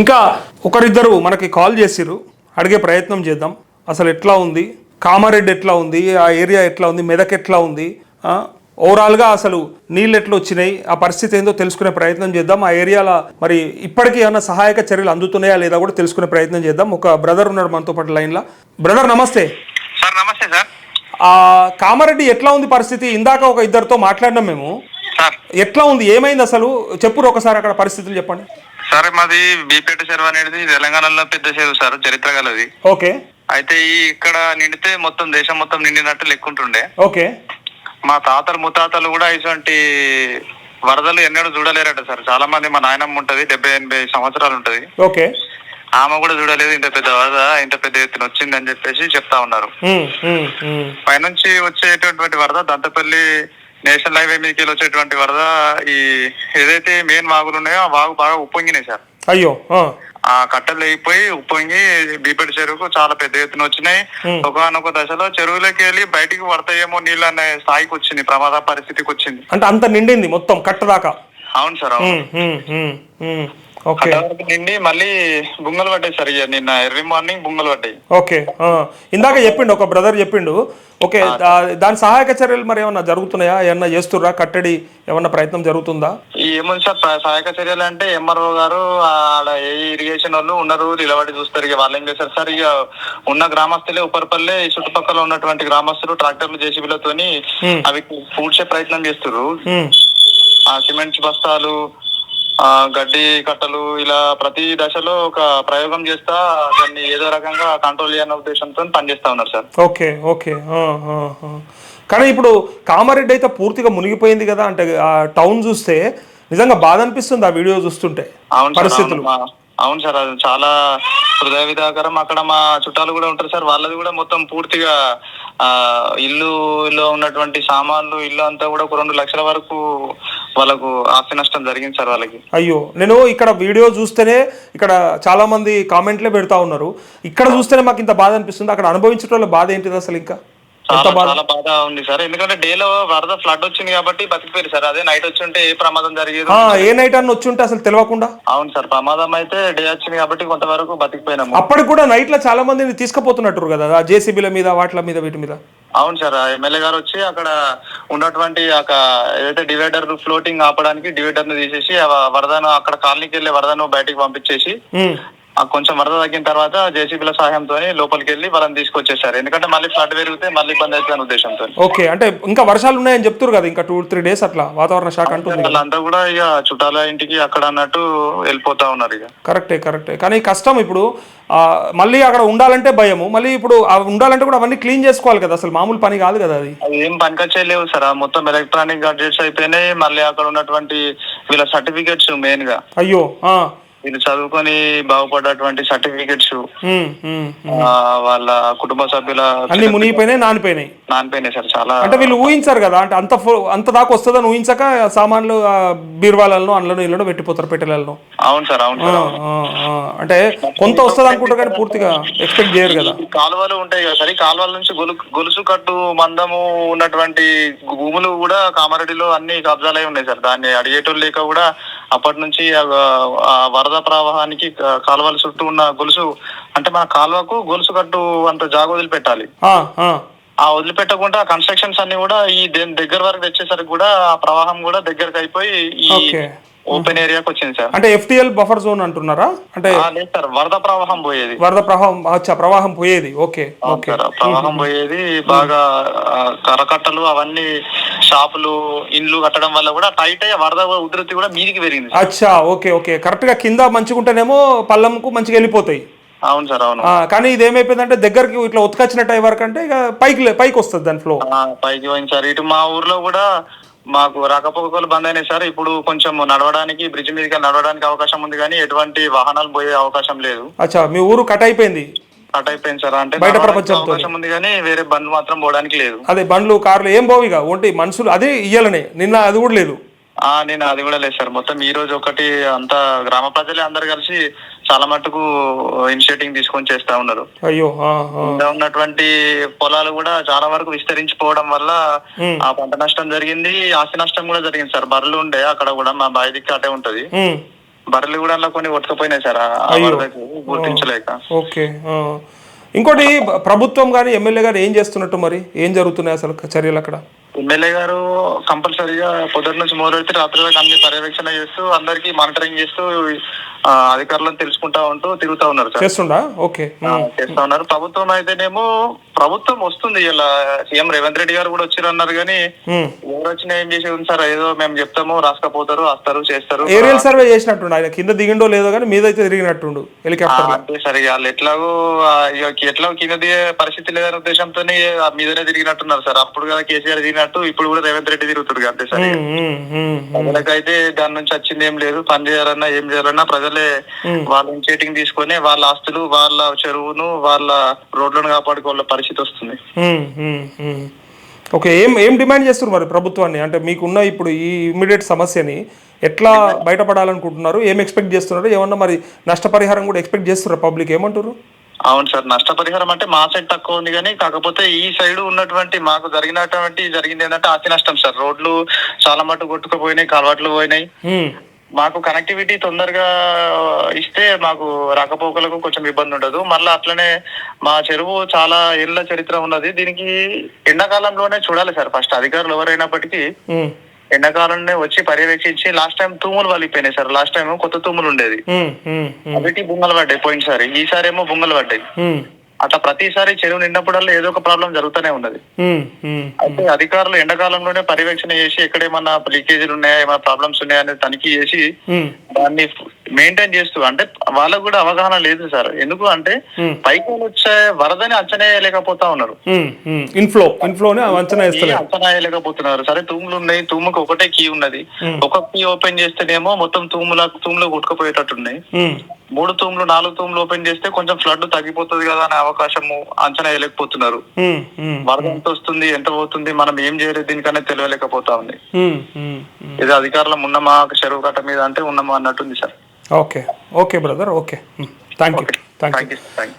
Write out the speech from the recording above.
ఇంకా ఒకరిద్దరు మనకి కాల్ చేసిర్రు. అడిగే ప్రయత్నం చేద్దాం. అసలు ఎట్లా ఉంది? కామారెడ్డి ఎట్లా ఉంది? ఆ ఏరియా ఎట్లా ఉంది? మెదక్ ఎట్లా ఉంది? ఓవరాల్గా అసలు నీళ్ళు ఎట్లా వచ్చినాయి? ఆ పరిస్థితి ఏందో తెలుసుకునే ప్రయత్నం చేద్దాం. ఆ ఏరియాలో మరి ఇప్పటికీ ఏమైనా సహాయక చర్యలు అందుతున్నాయా లేదా కూడా తెలుసుకునే ప్రయత్నం చేద్దాం. ఒక బ్రదర్ ఉన్నాడు మనతో పాటు లైన్లో. బ్రదర్ నమస్తే. సార్ నమస్తే సార్. ఆ కామారెడ్డి ఎట్లా ఉంది పరిస్థితి? ఇందాక ఒక ఇద్దరితో మాట్లాడినాం మేము. ఎట్లా ఉంది? ఏమైంది అసలు? చెప్పురు ఒకసారి అక్కడ పరిస్థితులు చెప్పండి. సార్ మాది బీపేట చెరువు అనేది తెలంగాణలో పెద్ద చెరువు సార్ చరిత్ర గలది. ఓకే. అయితే ఈ ఇక్కడ నిండితే మొత్తం దేశం మొత్తం నిండినట్టు లెక్కుంటుండే. ఓకే. మా తాతలు ముత్తాతలు కూడా ఇటువంటి వరదలు ఎన్నడూ చూడలేరట సార్. చాలా మంది మా నాయనమ్మ ఉంటది డెబ్బై ఎనభై సంవత్సరాలు ఉంటది. ఓకే. ఆమె కూడా చూడలేదు ఇంత పెద్ద వరద ఇంత పెద్ద ఎత్తున వచ్చింది అని చెప్పేసి చెప్తా ఉన్నారు. పైనుంచి వచ్చేటటువంటి వరద దంతపల్లి నేషనల్ హైవే మీదకి వచ్చేటువంటి వరద ఈ ఏదైతే మెయిన్ వాగులు ఉన్నాయో ఆ వాగు బాగా ఉప్పొంగినాయి సార్. అయ్యో ఆ, కట్టలు అయిపోయి ఉప్పొంగి బీపేట చెరువుకు చాలా పెద్ద ఎత్తున వచ్చినాయి. ఒకనొక దశలో చెరువులోకి వెళ్ళి బయటికి పడతాయేమో నీళ్ళు అనే స్థాయికి వచ్చింది ప్రమాద పరిస్థితికి వచ్చింది. అంటే అంత నిండింది మొత్తం కట్ట దాకా? అవును సార్ అవును. నిండి మళ్ళీ బుంగలు పడ్డాయి సార్ ఇక నిన్న ఎర్లీ మార్నింగ్ బుంగలు పడ్డాయి ఓకే. ఇందాక చెప్పిండు ఒక బ్రదర్ చెప్పిండు. ఓకే దాని సహాయక చర్యలు మరి ఏమన్నా జరుగుతున్నాయా? ఏమన్నా చేస్తుర్రా? కట్టడి ఏమన్నా ప్రయత్నం జరుగుతుందా? ఈ ఏముంది సార్ సహాయక చర్యలు అంటే ఎంఆర్ఓ గారు ఆడ ఏ ఇరిగేషన్ వాళ్ళు ఉన్నారు నిలబడి చూస్తారు. ఇక వాళ్ళు ఏం చేస్తారు సార్? ఇక ఉన్న గ్రామస్తులే ఉపరిపల్లె ఈ చుట్టుపక్కల ఉన్నటువంటి గ్రామస్తులు ట్రాక్టర్లు జేసీబీలతోని. అవి పూడ్చే ప్రయత్నం చేస్తారు ఆ సిమెంట్ బస్తాలు గడ్డి కట్టలు ఇలా ప్రతి దశలో ఒక ప్రయోగం చేస్తా దాన్ని ఏదో రకంగా కంట్రోల్ చేయన్న ఉద్దేశంతో పనిచేస్తా ఉన్నారు సార్. Okay okay. కానీ ఇప్పుడు కామారెడ్డి అయితే పూర్తిగా మునిగిపోయింది కదా అంటే ఆ టౌన్ చూస్తే నిజంగా బాధ అనిపిస్తుంది ఆ వీడియో చూస్తుంటే. పరిస్థితులు. అవును, సార్ అది చాలా హృదయ విధాకరం అక్కడ మా చుట్టాలు కూడా ఉంటారు సార్ వాళ్ళది కూడా మొత్తం పూర్తిగా ఆ ఇల్లులో ఉన్నటువంటి సామాన్లు ఇల్లు అంతా కూడా ఒక రెండు లక్షల వరకు వాళ్ళకు ఆస్తి నష్టం జరిగింది సార్ వాళ్ళకి. అయ్యో నేను ఇక్కడ వీడియో చూస్తేనే ఇక్కడ చాలా మంది కామెంట్లే పెడతా ఉన్నారు. ఇక్కడ చూస్తేనే మాకు ఇంత బాధ అనిపిస్తుంది. అక్కడ అనుభవించడం వల్ల బాధ ఏంటిది అసలు ఇంకా? చాలా బాధ? చాలా బాధ ఉంది సార్. ఎందుకంటే డేలో వరద ఫ్లడ్ వచ్చింది కాబట్టి బతికిపోయారు సార్. అదే నైట్ వచ్చి ఉంటే ఏ ప్రమాదం జరిగేది ఆ, ఏ నైట్ అన్న వచ్చి ఉంటే అసలు తెలియకుండా అవును సార్ ప్రమాదం అయితే డే వచ్చింది కాబట్టి కొంతవరకు బతికిపోయినాము. అప్పటికి కూడా నైట్లో చాలా మందిని తీసుకుపోతున్నట్టు కదా ఆ జేసీబీల మీద వాటిల మీద వీటి మీద. అవును సార్ ఆ ఎమ్మెల్యే గారు వచ్చి అక్కడ ఉన్నటువంటి ఒక ఏదైతే డివైడర్ ఫ్లోటింగ్ ఆపడానికి డివైడర్ను తీసేసి ఆ వరదను అక్కడ కాలనీకి వెళ్ళే వరదను బయటకు పంపించేసి కొంచెం వరద తగ్గిన తర్వాత జేసీబీల సహాయంతో లోపలికి వెళ్ళి వాళ్ళని తీసుకొచ్చేసారు. ఎందుకంటే మళ్ళీ ఫ్లడ్ పెరిగితే మళ్ళీ ఇబ్బంది అవుతుందనే ఉద్దేశంతో. ఓకే అంటే ఇంకా వర్షాలు ఉన్నాయని చెప్తున్నారు కదా ఇంకా టూ త్రీ డేస్ అట్లా వాతావరణ శాఖ అంటుంది. వాళ్ళంతా కూడా ఇక చుట్టాల ఇంటికి అక్కడ అన్నట్టు వెళ్ళిపోతా ఉన్నారు ఇక కరెక్టే కరెక్టే. కానీ కష్టం ఇప్పుడు. మళ్ళీ అక్కడ ఉండాలంటే భయము. మళ్ళీ ఇప్పుడు ఉండాలంటే కూడా అవన్నీ క్లీన్ చేసుకోవాలి కదా అసలు మామూలు పని కాదు కదా అది. అది ఏం పనికొచ్చేయలేవు సార్. ఆ మొత్తం ఎలక్ట్రానిక్ గడ్జెట్స్ అయిపోయినాయి. మళ్ళీ అక్కడ ఉన్నటువంటి వీళ్ళ సర్టిఫికెట్స్ మెయిన్గా అయ్యో వీళ్ళు చదువుకొని బాగుపడ్డటువంటి సర్టిఫికెట్స్. వాళ్ళ కుటుంబ సభ్యుల అన్ని మునిగిపోయినాయి నానిపోయినాయి. నానిపోయినాయి సార్ చాలా. అంటే వీళ్ళు ఊహించారు కదా అంటే అంత అంత దాకా వస్తుందని ఊహించక సామాన్లు ఆ, బీరువాలలో అందులో ఇళ్ళలో పెట్టిపోతారు పెట్టెలలో అవును సార్ అవును అంటే కొంత వస్తుంది అనుకుంటారు కానీ పూర్తిగా ఎక్స్పెక్ట్ చేయరు కదా. కాలువలు ఉంటాయి కదా సార్ కాలువల నుంచి గొలు గొలుసు కట్టు మందము ఉన్నటువంటి భూములు కూడా కామారెడ్డిలో అన్ని కబ్జాలై ఉన్నాయి సార్. దాన్ని అడిగేటోళ్ళు లేక కూడా అప్పటి నుంచి వరద ప్రవాహానికి కాలువల చుట్టూ ఉన్న గొలుసు అంటే మన కాలువకు గొలుసు కట్టు అంత జాగ వదిలిపెట్టాలి. ఆ, వదిలిపెట్టకుండా కన్స్ట్రక్షన్స్ అన్ని కూడా ఈ దేని దగ్గర వరకు తెచ్చేసరికి కూడా ఆ ప్రవాహం కూడా దగ్గరకు అయిపోయి ఈ ఓపెన్ ఏరియాకి వచ్చింది సార్. అంటే ఎఫ్టిఎల్ బఫర్ జోన్ అంటున్నారా? అంటే లేదు సార్ వరద ప్రవాహం పోయేది. వరద ప్రవాహం అచ్చా ప్రవాహం పోయేది. Okay okay. ప్రవాహం పోయేది బాగా కరకట్టలు అవన్నీ షాపులు ఇండ్లు కట్టడం వల్ల కూడా టైట్ అయ్యి వరద ఉధృతి కూడా మీదికి పెరిగింది అచ్చా ఓకే ఓకే. కరెక్ట్గా కింద మంచిగా ఉంటేనేమో పల్లంకు మంచిగా వెళ్ళిపోతాయి. అవును సార్ అవును. కానీ ఇది ఏమైపోయిందంటే దగ్గరికి ఇట్లా ఉతకచ్చినట్టు అయ్యే వరకు అంటే ఇక పైకి పైకి వస్తుంది దాని ఫ్లో పైకి పోయింది సార్. ఇటు మా ఊర్లో కూడా మాకు రాకపోకలు బంద్ అయినాయి సార్. ఇప్పుడు కొంచెం నడవడానికి బ్రిడ్జ్ మీదకి నడవడానికి అవకాశం ఉంది కానీ ఎటువంటి వాహనాలు పోయే అవకాశం లేదు. అచ్చా మీ ఊరు కట్ అయిపోయింది. కట్ అయిపోయింది సార్. అంటే బయట ప్రపంచంతో. ఉంది కానీ వేరే బంద్ మాత్రం పోవడానికి లేదు. అదే బండ్లు కార్లు ఏం పోవిగా ఒంటి మనుషులు అదే ఇయ్యాలనే. నిన్న అది కూడా లేదు. నేను అది కూడా లేదు సార్. మొత్తం ఈ రోజు ఒకటి అంతా గ్రామ ప్రజలే అందరు కలిసి చాలా మట్టుకు ఇనిషియేటివ్ తీసుకొని చేస్తా ఉన్నారు. అయ్యో. ఇంకా ఉన్నటువంటి పొలాలు కూడా చాలా వరకు విస్తరించిపోవడం వల్ల ఆ పంట నష్టం జరిగింది. ఆస్తి నష్టం కూడా జరిగింది సార్. బర్రెలు ఉండే అక్కడ కూడా మా బావి దిక్కు అటే ఉంటది. బర్రెలు కూడా అందులో కొన్ని కొట్టుకుపోయినాయి సార్. గుర్తించలేక. ఓకే. ఇంకోటి ప్రభుత్వం కానీ ఎమ్మెల్యే గారు ఏం చేస్తున్నట్టు మరి? ఏం జరుగుతున్నాయి అసలు చర్యలు అక్కడ? ఎమ్మెల్యే గారు కంపల్సరీగా పొద్దున్న నుంచి మొదలెడితే రాత్రి వరకు అన్ని పర్యవేక్షణ చేస్తూ అందరికి మానిటరింగ్ చేస్తూ అధికారులను తెలుసుకుంటా ఉంటూ తిరుగుతా ఉన్నారు సార్. చేస్తుండా? ఓకే. చేస్తా ఉన్నారు. ప్రభుత్వం అయితేనేమో ప్రభుత్వం వస్తుంది ఇలా. సీఎం రేవంత్ రెడ్డి గారు కూడా వచ్చారు అన్నారు కానీ. ఎవరు వచ్చినా ఏం చేసేది ఉంది సార్? ఏదో మేము చెప్తాము రాసుకపోతారు వస్తారు చేస్తారు. ఏరియల్ సర్వే చేసినట్టుండు ఆయన. కింద దిగిండో లేదో కానీ మీద అయితే తిరిగినట్టుండు హెలికాప్టర్ అంతే సార్ ఇక వాళ్ళు ఎట్లాగో ఎట్లాగో కింద దిగే పరిస్థితి లేదనే ఉద్దేశంతో మీదనే తిరిగినట్టున్నారు సార్. అప్పుడు కదా కేసీఆర్ తిరిగినట్టు ఇప్పుడు కూడా రేవంత్ రెడ్డి తిరుగుతాడు అంతే సార్. ప్రజలకైతే దాని నుంచి వచ్చింది ఏం లేదు. పని చేయాలన్నా ఏం చేయాలన్నా ప్రజలే వాళ్ళ ఇనిషియేటింగ్ తీసుకొని వాళ్ళ ఆస్తులు వాళ్ళ చెరువును వాళ్ళ రోడ్లను కాపాడుకోవాల పరిస్థితి వస్తుంది. ఓకే ఏం ఏం డిమాండ్ చేస్తున్నారు మరి ప్రభుత్వాన్ని? అంటే మీకున్న ఇప్పుడు ఈ ఇమ్మీడియట్ సమస్యని ఎట్లా బయటపడాలనుకుంటున్నారు? ఏం ఎక్స్పెక్ట్ చేస్తున్నారు? ఏమన్నా మరి నష్టపరిహారం కూడా ఎక్స్పెక్ట్ చేస్తున్నారు పబ్లిక్? ఏమంటారు అవును సార్ నష్టపరిహారం అంటే మా సైడ్ తక్కువ ఉంది కానీ కాకపోతే ఈ సైడ్ ఉన్నటువంటి మాకు జరిగినటువంటి జరిగింది ఏంటంటే అతి నష్టం సార్. రోడ్లు చాలా మటు కొట్టుకుపోయినాయి కాలువట్లు పోయినాయి. మాకు కనెక్టివిటీ తొందరగా ఇస్తే మాకు రాకపోకలకు కొంచెం ఇబ్బంది ఉండదు. మళ్ళీ అట్లనే మా చెరువు చాలా ఏళ్ళ చరిత్ర ఉన్నది. దీనికి ఎండాకాలంలోనే చూడాలి సార్ ఫస్ట్ అధికారులు ఎవరైనప్పటికీ. ఎండాకాలంలో వచ్చి పర్యవేక్షించి లాస్ట్ టైం తూములు వలిపోయినాయి సార్. లాస్ట్ టైం కొత్త తూములు ఉండేది. అవిటి బొంగలు పడ్డాయి పోయినసారి. ఈసారి ఏమో బొంగలు పడ్డాయి. అట్లా ప్రతిసారి చెరువు నిండినప్పుడల్లా ఏదో ఒక ప్రాబ్లం జరుగుతూనే ఉన్నది. అయితే అధికారులు ఎండాకాలంలోనే పర్యవేక్షణ చేసి ఎక్కడేమన్నా లీకేజీలు ఉన్నాయా ఏమైనా ప్రాబ్లమ్స్ ఉన్నాయా అనేది తనిఖీ చేసి దాన్ని మెయింటైన్ చేస్తూ అంటే వాళ్ళకు కూడా అవగాహన లేదు సార్. ఎందుకు అంటే Hmm. పైకి వచ్చే వరదని అంచనా వేయలేకపోతా ఉన్నారు. ఇన్ఫ్లో ఇన్ఫ్లోనే అంచనా ఈ వేస్తలేదు. అంచనా వేయలేకపోతున్నారు. సరే తూములు ఉన్నాయి. తూముకు ఒకటే కీ ఉన్నది. Hmm. ఒక కీ ఓపెన్ చేస్తేనేమో మొత్తం తూముల తూములు కొట్టుకుపోయేటట్టున్నాయి. మూడు తూములు నాలుగు తూములు ఓపెన్ చేస్తే కొంచెం ఫ్లడ్ తగ్గిపోతుంది కదా అనే అవకాశము అంచనా వేయలేకపోతున్నారు. వరద ఎంత వస్తుంది ఎంత పోతుంది మనం ఏం చేయలేదు దీనికనే తెలియలేకపోతా ఉంది. ఇది అధికారులం ఉన్నమా చెరువు కట్ట మీద అంటే ఉన్నమా అన్నట్టుంది sir. Okay okay brother okay ಹ್ಞೂ thank you thank you thank you